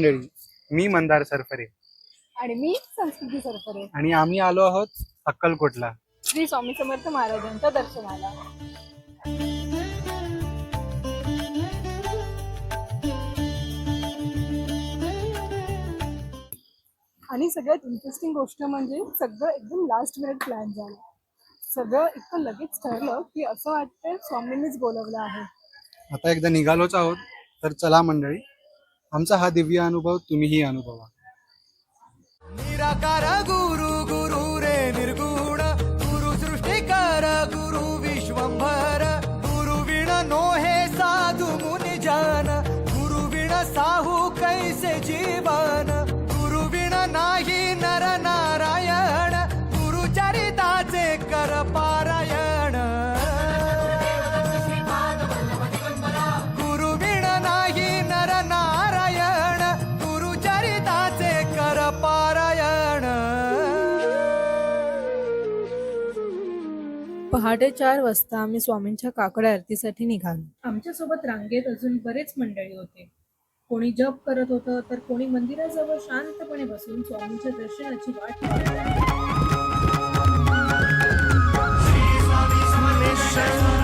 मंडळी मी मंदार सरफरे. आणि मी संस्कृती सरफरे. आणि आम्ही आलो आहोत अक्कलकोटला. श्री स्वामी समर्थ महाराजांच्या दर्शनाला. आणि सगळ्यात इंटरेस्टिंग गोष्ट म्हणजे सगळं एकदम लास्ट मिनिट प्लॅन झालं. सगळं इतकं लगेच ठरलं की असं वाटतंय स्वामींनीच बोलवलं आहे. आता एकदा निघालोच आहोत तर चला मंडळी. आमचा हा दिव्य अनुभव तुम्हीही अनुभवा. निराकार गुरु गुरु पहाटे चार वाजता आम्ही स्वामींच्या काकड्या आरतीसाठी निघालो. आमच्यासोबत रांगेत अजून बरेच मंडळी होते. कोणी जप करत होतं तर कोणी मंदिराजवळ शांतपणे बसून स्वामींच्या दर्शनाची वाट पाहत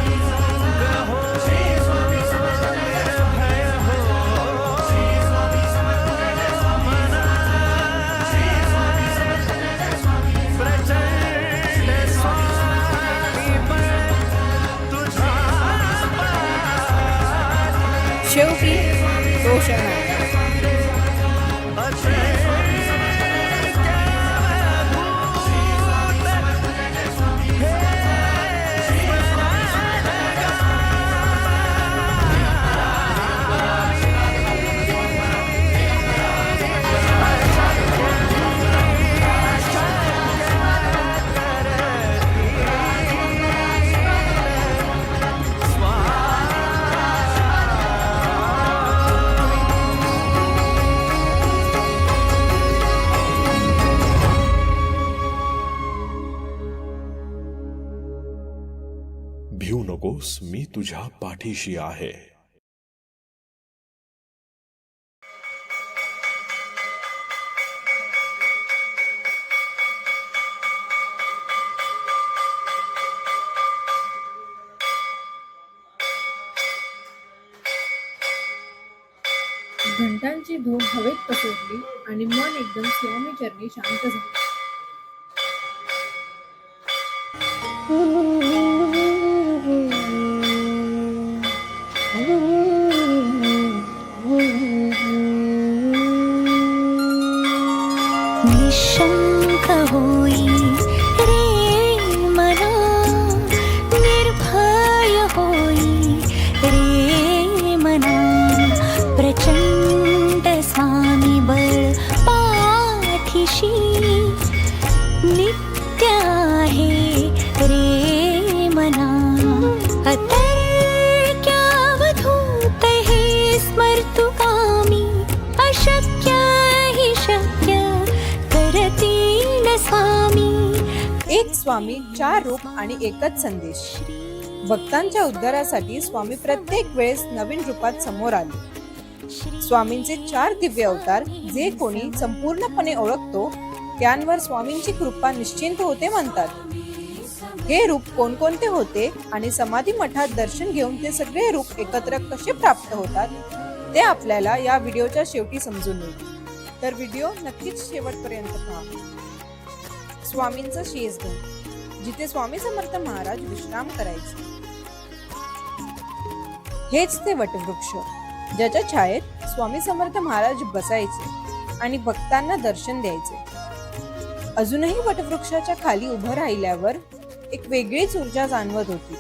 पाठीशी आहे. घंटांची धूम हवेत पसरली आणि मन एकदम स्वामी चरणी शांत झाले. स्वामी चार रूप आणि एकच संदेश. भक्तांच्या उद्धारासाठी स्वामी प्रत्येक वेळेस नवीन रूपात समोर आले. स्वामींचे चार दिव्य अवतार जे कोणी संपूर्णपणे ओळखतो त्यांवर स्वामींची कृपा निश्चिंत होते म्हणतात. हे रूप कोणकोणते होते आणि समाधी मठात दर्शन घेऊन ते सगळे रूप एकत्र कसे प्राप्त होतात ते आपल्याला या व्हिडिओच्या शेवटी समजून येईल. तर व्हिडिओ नक्कीच शेवटपर्यंत पहा. स्वामींचं शेषगण जिथे स्वामी समर्थ महाराज विश्राम करायचे. हेच ते वटवृक्ष ज्याच्या छायेत स्वामी समर्थ महाराज बसायचे आणि भक्तांना दर्शन द्यायचे. अजूनही वटवृक्षाच्या खाली उभं राहिल्यावर एक वेगळीच ऊर्जा जाणवत होती.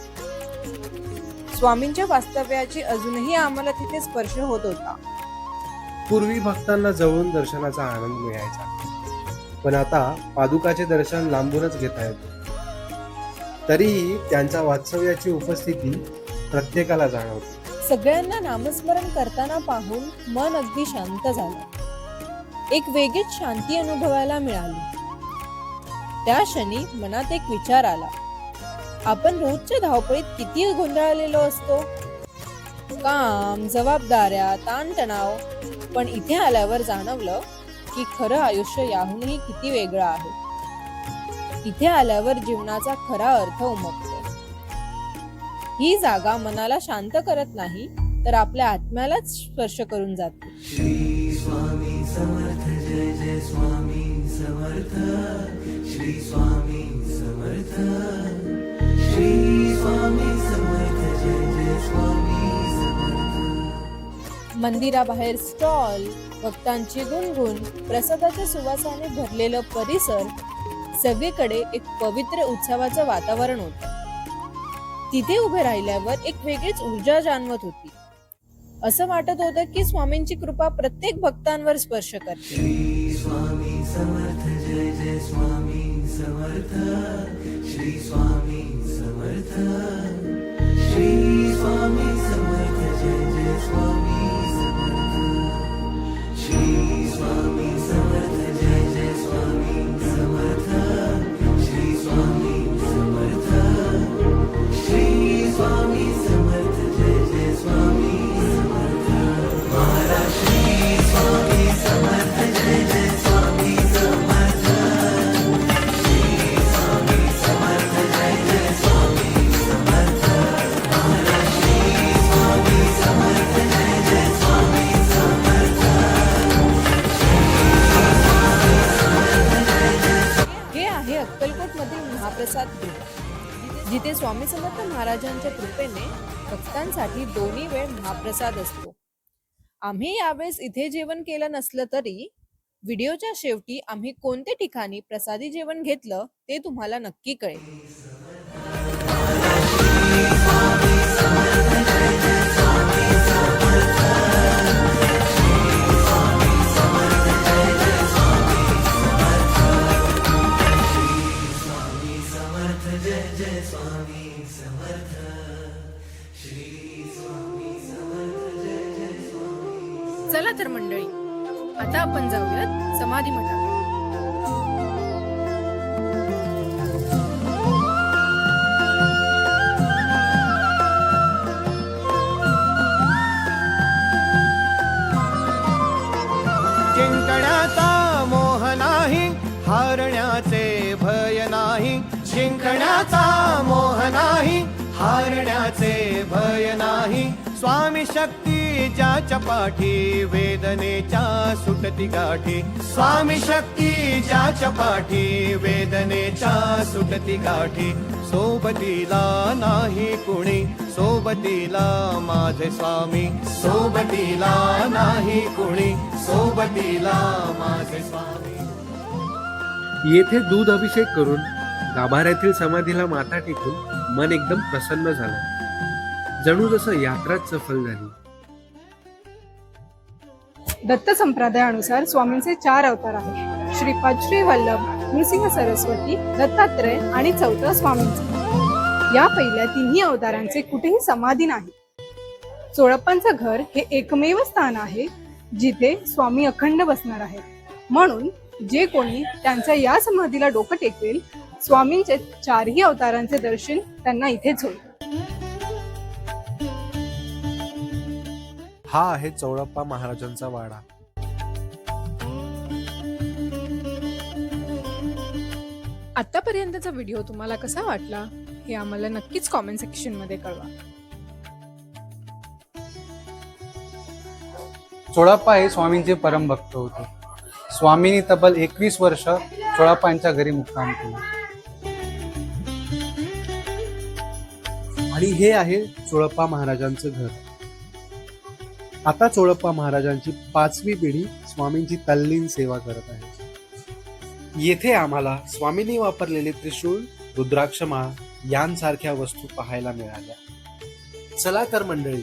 स्वामींच्या वास्तव्याची अजूनही आम्हाला तिथे स्पर्श होत होता. पूर्वी भक्तांना जवळून दर्शनाचा आनंद मिळायचा. पण आता पादुकाचे दर्शन लांबूनच घेता येते. तरीही त्यांच्या वास्तव्याची उपस्थिती प्रत्येकाला जाणवते. सगळ्यांना नामस्मरण करताना पाहून मन अगदी शांत झालं. एक वेगळीच शांती अनुभवायला मिळाली. त्या क्षणी मनात एक विचार आला. आपण रोजच्या धावपळीत किती गोंधळलेलो असतो? काम जबाबदाऱ्या ताणतणाव पण इथे आल्यावर जाणवलं की खरं आयुष्य याहूनही किती वेगळं आहे. इथे आल्यावर जीवनाचा खरा अर्थ उमगतो. ही जागा मनाला शांत करत नाही तर आपल्या आत्म्यालाच स्पर्श करून जाते. मंदिराबाहेर स्टॉल. भक्तांची गुणगुण प्रसादाच्या सुवासाने भरलेलं परिसर सगळीकडे एक पवित्र उत्सवाचं वातावरण होतं. तिथे उभे राहिल्यावर एक वेगळीच ऊर्जा जाणवत होती. असं वाटत होतं की स्वामींची कृपा प्रत्येक भक्तांवर स्पर्श करते. हे ही दोन्ही वेळ महाप्रसाद असतो. आम्ही यावेळेस इथे जेवण केलं नसलं तरी व्हिडिओच्या शेवटी आम्ही कोणत्या ठिकाणी प्रसादी जेवण घेतलं ते तुम्हाला नक्की कळेल. जिंकण्याचा मोह नाही हारण्याचे भय नाही. जिंकण्याचा मोह नाही हारण्याचे भय नाही. स्वामी शक्ती ज्याच्या पाठी वेदनेच्या सुटती गाठी. स्वामी शक्ती ज्याच्या पाठी वेदनेच्या सुटती गाठी. सोबतीला नाही कुणी सोबतीला माझे स्वामी. सोबतीला नाही कुणी सोबतीला माझे स्वामी. येथे दूध अभिषेक करून गाभाऱ्यातील समाधीला माथा टेकून मन एकदम प्रसन्न झालं. जणू जसं यात्राच सफल झाली दत्त संप्रदायानुसार स्वामींचे चार अवतार आहेत. श्रीपाद श्री वल्लभ नृसिंह सरस्वती दत्तात्रय आणि चौथा स्वामींचा. या पहिल्या तिन्ही अवतारांचे कुठेही समाधी नाही. चोळप्पांचं घर हे एकमेव स्थान आहे जिथे स्वामी अखंड बसणार आहेत. म्हणून जे कोणी त्यांच्या या समाधीला डोकं टेकवेल स्वामींचे चारही अवतारांचे दर्शन त्यांना इथेच होईल हा आहे चौडप्पा महाराजांचा वाडा. आतापर्यंतचा व्हिडिओ तुम्हाला कसा वाटला हे आम्हाला नक्कीच कॉमेंट सेक्शनमध्ये कळवा. चोळाप्पा हे स्वामींचे परमभक्त होते. स्वामींनी तब्बल एकवीस वर्ष चोळाप्पांच्या घरी मुक्काम केला. आणि हे आहे चोळप्पा महाराजांचं घर. आता चोळप्पा महाराजांची पाचवी पिढी स्वामींची तल्लीन सेवा करत आहे. येथे आम्हाला स्वामींनी वापरलेले त्रिशूळ रुद्राक्षमा यांसारख्या वस्तू पाहायला मिळाल्या. चला तर मंडळी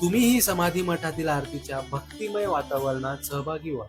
तुम्हीही समाधी मठातील आरतीच्या भक्तिमय वातावरणात सहभागी व्हा.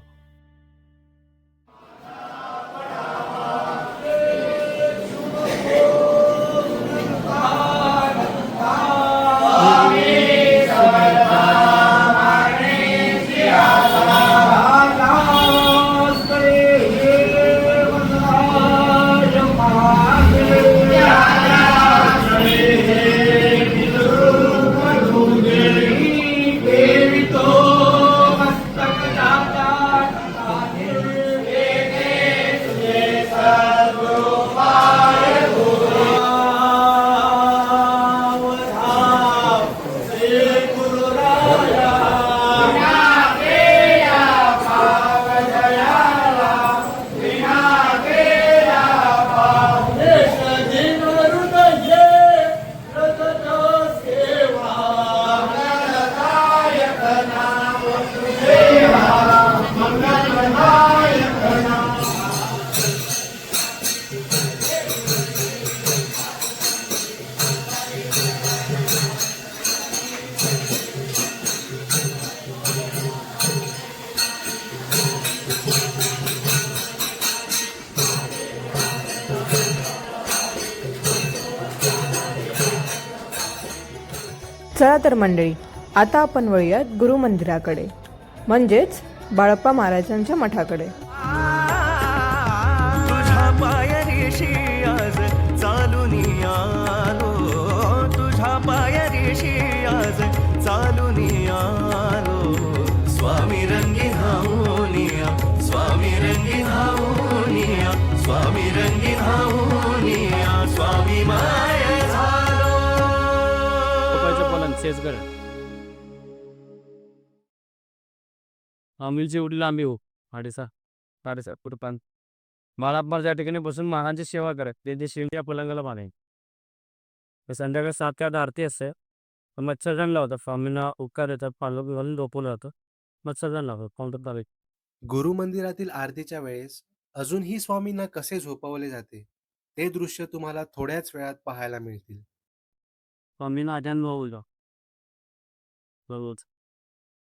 चला तर मंडळी आता आपण वळूयात गुरु मंदिराकडे म्हणजेच बाळप्पा महाराजांच्या मठाकडे. तुझ्या पायरीशी आज चालून आलो. तुझ्या पायरीशी आज चालून आलो. स्वामी रंगी हाऊनिया स्वामी रंगी हाऊनिया स्वामी रंगी हाऊनिया स्वामी माय सेजगड अमिलची उडी लांबी हो. साडेसहा साडेसहा फूट पान. त्या ठिकाणी बसून महाराजांची सेवा करत ते जे शिवच्या पलंगाला पाणी संध्याकाळी सात ते आठ आरती असते. पण मच्छरदान लावतात स्वामींना उपकार येतात पालक घालून झोपवलं जातं. मच्छरदान लावतात काउंटर तारीख गुरु मंदिरातील आरतीच्या वेळेस अजूनही स्वामींना कसे झोपवले जाते ते दृश्य तुम्हाला थोड्याच वेळात पाहायला मिळतील. स्वामींना आध्यान भाऊ रोज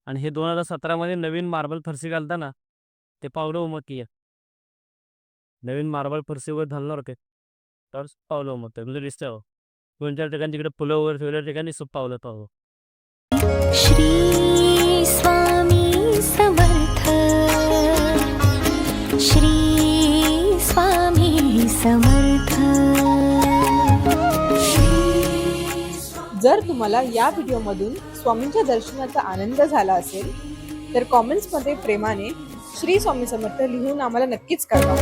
आणि हे दोन हजार सतरामध्ये नवीन मार्बल फरशी घालताना ते पावलं उमटली नवीन मार्बल फरशीवर घालणार होते तर पावलं उमटतं म्हणजे डिस्टर्ब दोन चार ठिकाणी तिकडे फुलं वगैरे ठेवल्या ठिकाणी सुप पावलं पावलं श्री स्वामी समर्थ. श्री स्वामी समर्थ. जर तुम्हाला या व्हिडिओमधून स्वामींच्या दर्शनाचा आनंद झाला असेल तर कॉमेंट्समध्ये प्रेमाने श्री स्वामी समर्थ लिहून आम्हाला नक्कीच कळवा.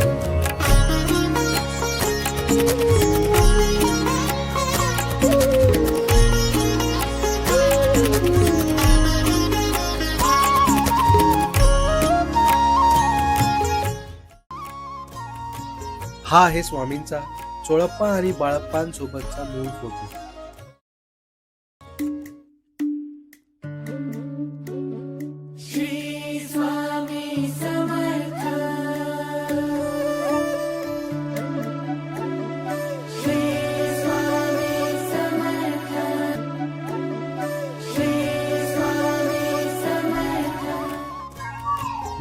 हा आहे स्वामींचा चोळप्पा आणि बाळप्पांसोबतचा मूळ फोटो.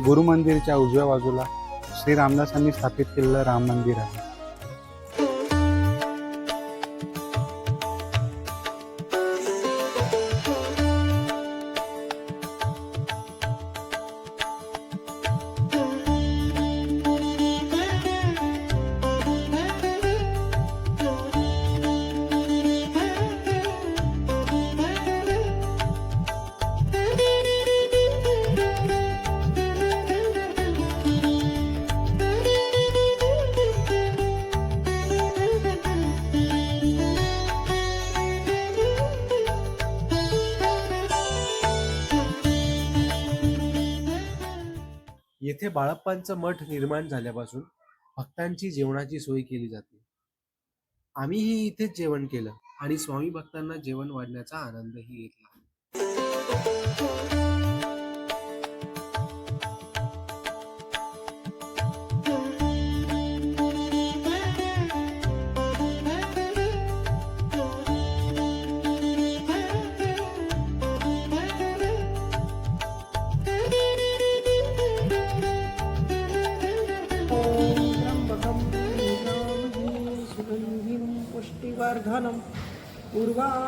गुरु मंदिरच्या उजव्या बाजूला श्री रामदासांनी स्थापित केलेलं राम मंदिर आहे. येथे बाळप्पांचं मठ निर्माण झाल्यापासून भक्तांची जेवणाची सोय केली जाते. आम्हीही इथेच जेवण केलं आणि स्वामी भक्तांना जेवण वाढण्याचा आनंदही घेतला. Bye.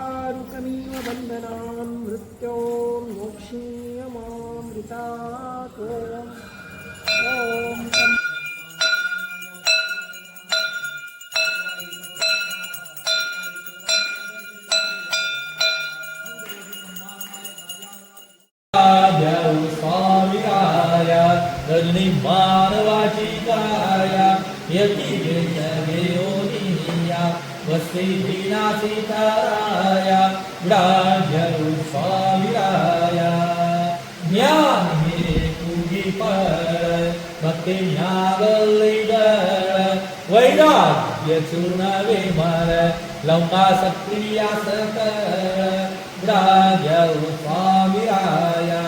वस्ती दीना सीताराया विडाजरू स्वामिराया ज्ञान हे तुझी पर भक्ती वैराग्य चूर्णवे मर लंका सक्रिया सकर विडाजरू स्वामिराया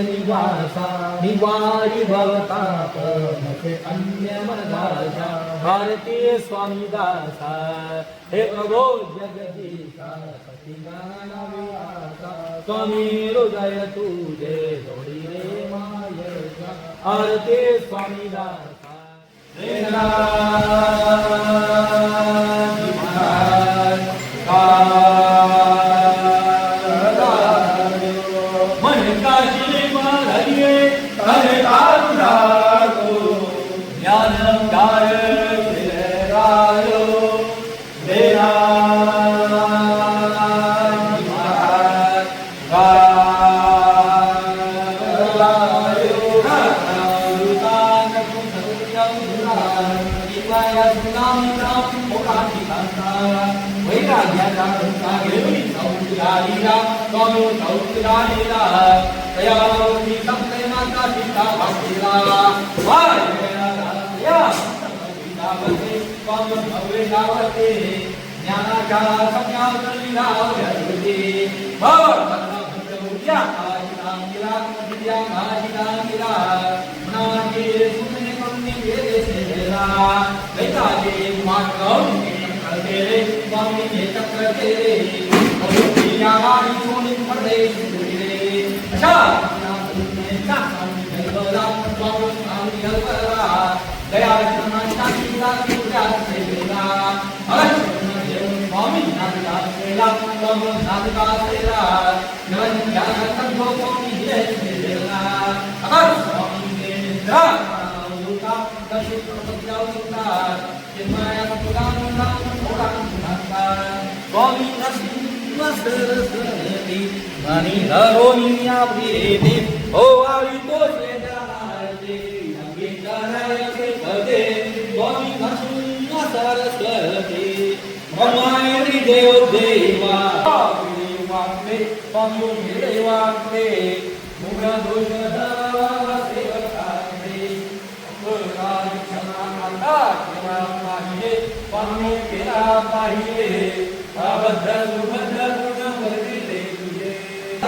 निवासा निवारी भवताप नसे अन्य मनदासा भारतीय स्वामी दासा। हे प्रभो जगदीशा विलासा स्वामी हृदय तुझे जोडी रे माय आरती स्वामी दासा। हे विराजिला दयावती तप्ते माता पिता वासिला वाया विदावते पम भवे दावते ज्ञानाच्या संज्ञात विलावते भव भक्तमुया आजिना निरा निरा आजिना निरा मनाके सुने कुंनी वेदे सेला वैताजे मागम करते रे स्वामी हे चक्र तेरे भक्ति यावाणी सोनी पडे Bobby, nós, nós, nós, nós, nós, Ani daro ni abri de o ali to se darate ami daraya se bade bani nasu na saraswati mamai ri deo deva ni vakme pamu mere vakme muga dosha dava se vakme apurani chana kanda kema pahiye pamu kera pahiye abadha subhadha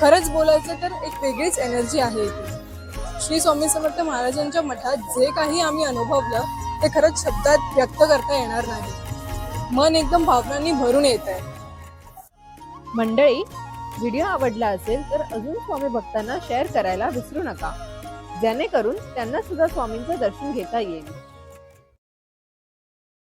खरच खरंच बोलायचं तर एक वेगळीच energy आहे श्री स्वामी समर्थ महाराजांच्या मठात जे काही आम्ही अनुभवलं ते खरंच शब्दात व्यक्त करता येणार नाही. मन एकदम भावनांनी भरून येत आहे. मंडळी व्हिडिओ आवडला असेल तर अजून स्वामी भक्तांना शेअर करायला विसरू नका. जेणेकरून करून त्यांना सुद्धा स्वामींचं दर्शन घेता येईल.